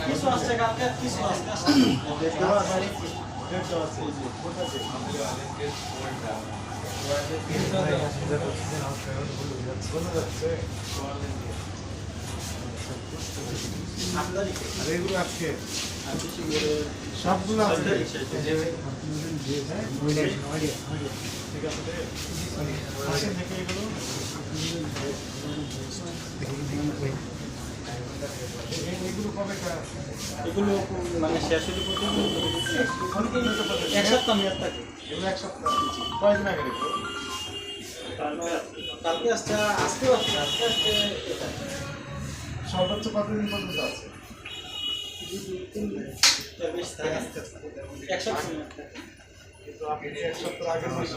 কিছু আসছে কালকে কিছু আসছে সবগুলো আছে ঠিক আছে আসেন দেখে এগুলো এ- এগুলো মানে শেষ হলে এক সপ্তাহ মেয়াদ থাকে। এগুলো এক সপ্তাহ। কয়দিন আগে কালকে আসছে আজকে আসছে আজকে আসছে এটা। সর্বোচ্চ কতদিন পর্যন্ত আছে? এক সপ্তাহ এক সপ্তাহ আগের মাসে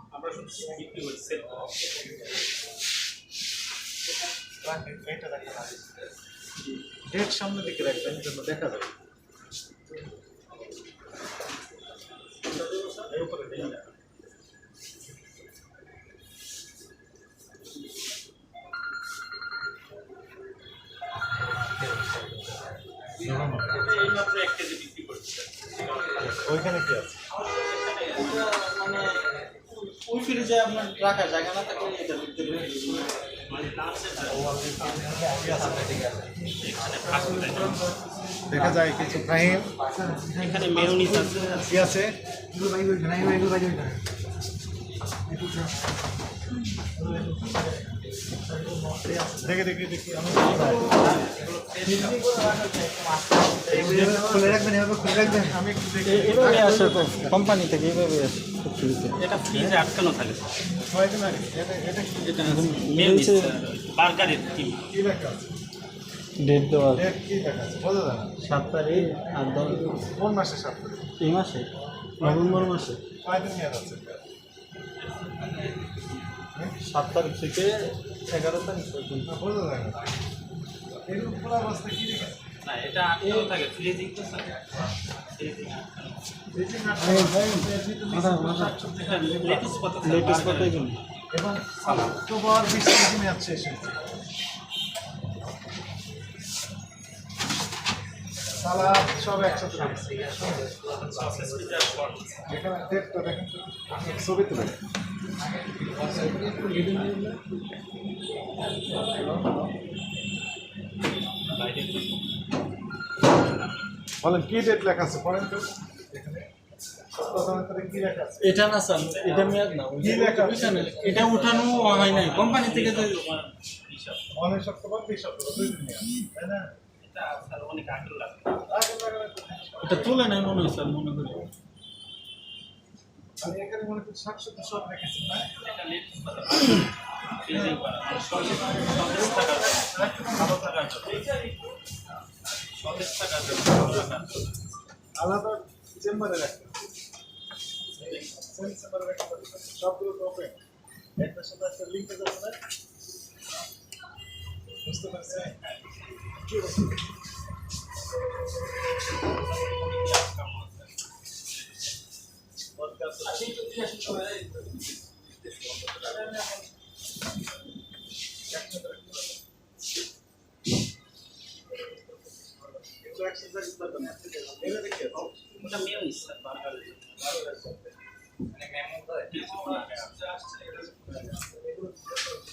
আমরা শুধু বিক্রি করছি সেল এটা। ডেট সামনের দিকে রাখবেন যেন দেখা করছি। ওইখানে কি আছে? জায়গা না থাকলে এটা মানে দেখা যায় কিছু ফাহিম এখানে মেয়নিস আছে। আছে? দেখে দেখি দেখি। খুলে রাখবেন এভাবে খুলে রাখবেন? আমি এভাবে আসে কোম্পানি থেকে এভাবে আসে এটা ফ্রিজে আটকানো থাকে বার্গারের টিম ডেট দেওয়া সাত তারিখ আর দশ। কোন মাসে সাত তারিখ? এই মাসে নভেম্বর মাসে। কয়দিন মেয়াদ আছে সাত তারিখ থেকে এগারো তারিখ পর্যন্ত। লেটেস্ট এগুলো এবং অক্টোবর বিশ তারিখে মেয়াদ শেষ হয়েছে। সালাদ সব একসাথে। এখানে দেখেন তো। ছবি তুলে বলেন কি ডেট লেখা আছে? পড়েন তো। এখানে সপ্তাহ এটা না স্যার এটা মেয়াদ না? এটা উঠানো হয় নাই। কোম্পানি থেকে উনিশ অক্টোবর বিশ অক্টোবর দুই দিন তাই না? এটা তুলে নাই মনে হয় স্যার মনে করি। আমি এখানে মনে করছি সাতশো তো সব রেখেছেন না এটা লেটেস্ট করা সতেজ থাকার ভালো থাকার জন্য। সতেজ থাকার জন্য ভালো রাখার জন্য। আলাদা চেম্বারে রাখতে চেম্বারে রাখতে সবগুলো তো ওপেন। একটার সাথে একটা লিঙ্কে বুঝতে পারছেন?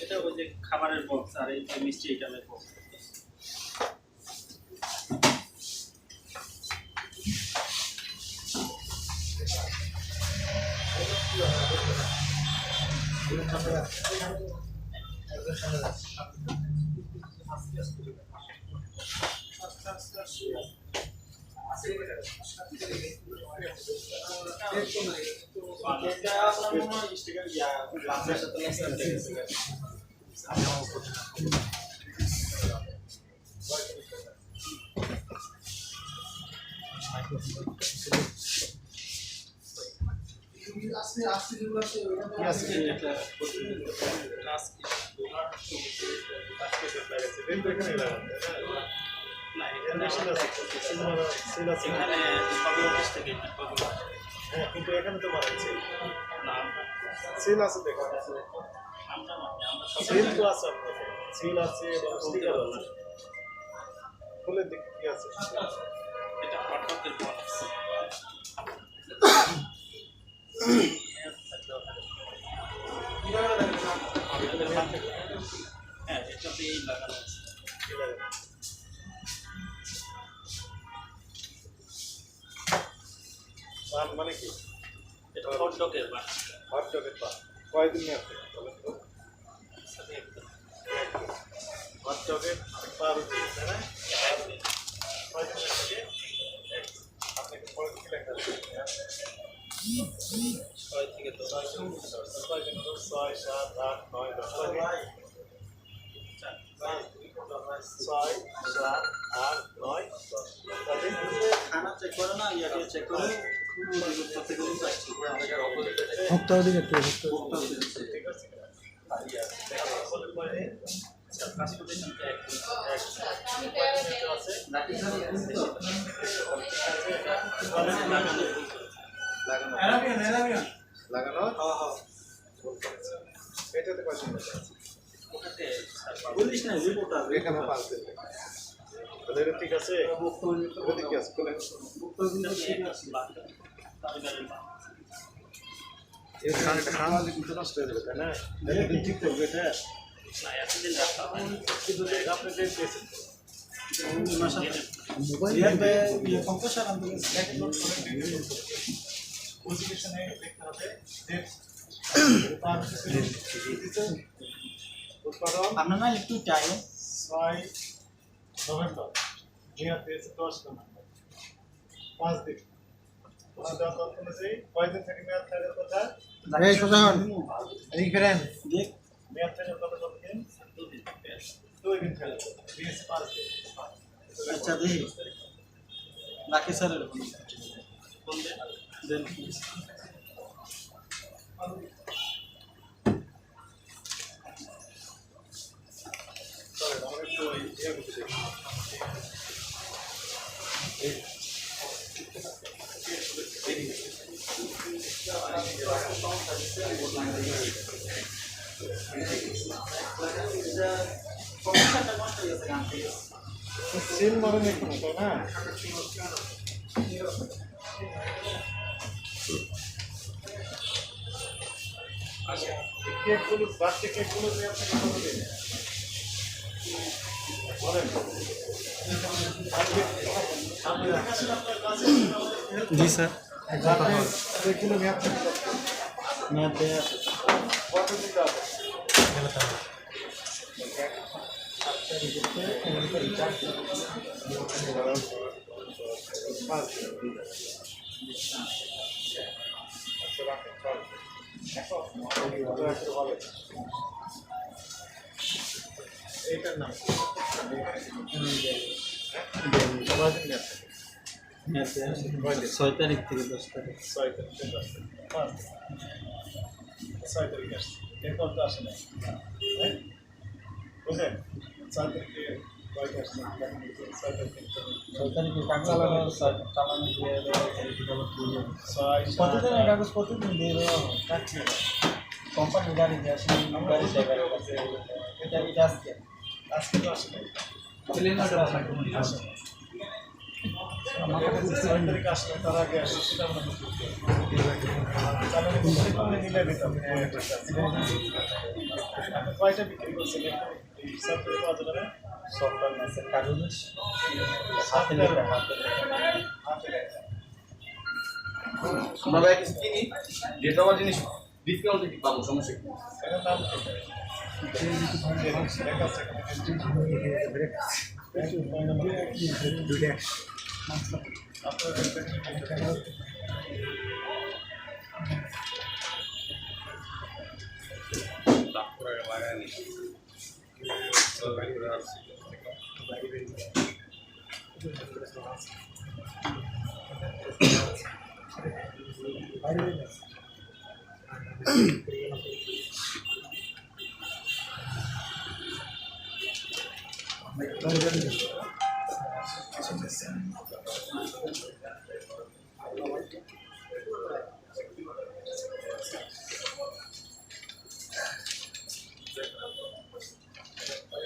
এটা ওই খাবারের বক্স আর এই মিষ্টি আইটেমের বক্স এটা আপনার মনে হয় স্টিকার ইয়া গ্লাসের সাথে লেখা আছে কি আছে রেল তো এখানে লাগানো, না? না এখানে Connection আছে, সিল আছে। এখানে হ্যাঁ, কিন্তু এখানে তো মারাচ্ছে নাম সিল আছে দেখো মানে সিল তো আছে আপনার সিল আছে স্টিকার আছে খুলে দেখি কি আছে এটা বক্স হ্যাঁ এটাতেই লাগানো আছে? পান মানে কি এটা হটডগের বাক্স হট ডগের পান কয়দিন নিয়ে আসবে বলেন তো হট ডগের পার রুটি তাই না কয়দিন নিয়ে আসবে আপনি পরে কি লেখা আছে ছয় থেকে দশ কয়দিন হলো? ছয় সাত আট নয় দশ? ছয় সাত আট নয় দশ? খানা চেক করে না ইয়াকে চেক করে ভক্ত দিকে একটু ভক্ত ঠিক আছে আছে লাগানো এটাতে কয়দিন লেখা আছে? বলিস না রিপোর্টার এখানে পাঁচ দিন। আছে। তাহলে এটা ঠিক আছে? আছে নষ্ট হয়ে যাবে তাই না? এটা কি ঠিক করবে এটা। কিন্তু আপনি যে পেয়েছেন পজিশনে দেখতে হবে উৎপাদন আপনার না একটু টাইম ছয় নভেম্বর মেয়াদ দিয়েছে দশ নভেম্বর পাঁচ দিন। কয়দিন থেকে মেয়াদ থাকার কথা? মেয়াদ থাকার কথা কতদিন দুই দিন। থাকার কথা দিয়েছে পাঁচ দিন। আচ্ছা দেখি বাকি স্যারের দেন চলেন আমরা একটু ওই ইয়ে করতে দেখি সিল মারেন এখানে তাই না কেকগুলো বাচ্চা কেকগুলো নিয়ে আপনাকে কত দিন বলেন জি স্যার কেকগুলো নিয়ে আপনাকে মেয়াদ দেয়া আছে কত দিতে হবে পাঁচ দিন আচ্ছা রাখেন চল এইটার নাম কি? কয়দিন নিয়ে আসছেন? মেয়াদ দেয়া আছে কয়দিন? ছয় তারিখ থেকে দশ তারিখ ছয় তারিখ থেকে দশ তারিখ। পাঁচ দিন। ছয় তারিখ আসছে এরপর তো আসে নাই হ্যাঁ? বুঝলেন ছয় তারিখে তারিখে কাগজ চালানো দিয়ে কোম্পানি গাড়ি দিয়ে আসে গাড়ি। এটা এটা আজকে আজকে তো আসে তার আগে আসে সেটা আমরা কয়টা বিক্রি করছেন সফটওয়্যার হাতে হাতের লেখা হাতে লেখা হাতে লেখা। আমরা ভাই কিছু কিনি যেটা আমার জিনিস ডিসকাউন্ট দিতে পাবো সমস্যা কি এটার নাম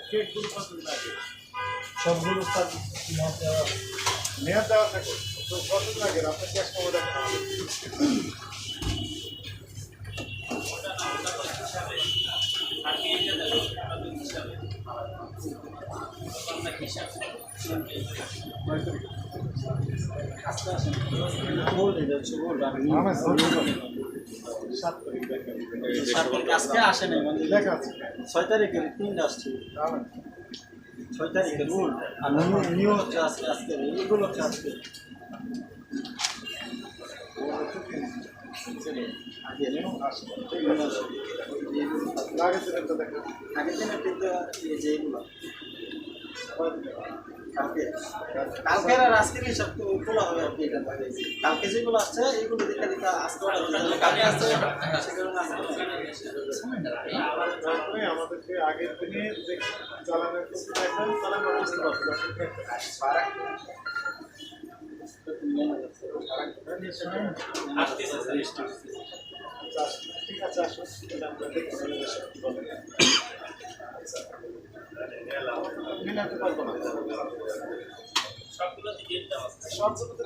কি? লেখা সবগুলো তার মত দেওয়া মেয়াদ দেওয়া থাকে তো কতদিন আগে আপনার ক্যাশ এটা দেখো মানে ছয় তারিখে তিনটা আসছে। ছয় তারিখের গোল্ড আর নিউ হচ্ছে আজকে আজকে এগুলো হচ্ছে আজকে আগে দিনের কিন্তু কালকে। আর আজকের হিসাব তো খোলা হবে কি এটা কালকে যেগুলো আসছে এগুলো দেখে দেখে আজকে কালকে আসছে আমাদেরকে আগের দিনে দেখেন তাহলে বুঝতে স্যার আচ্ছা, ঠিক আছে আসুন। মিলাতে পারব না। সবগুলোতে ডেট দেওয়া আছে সবগুলো তো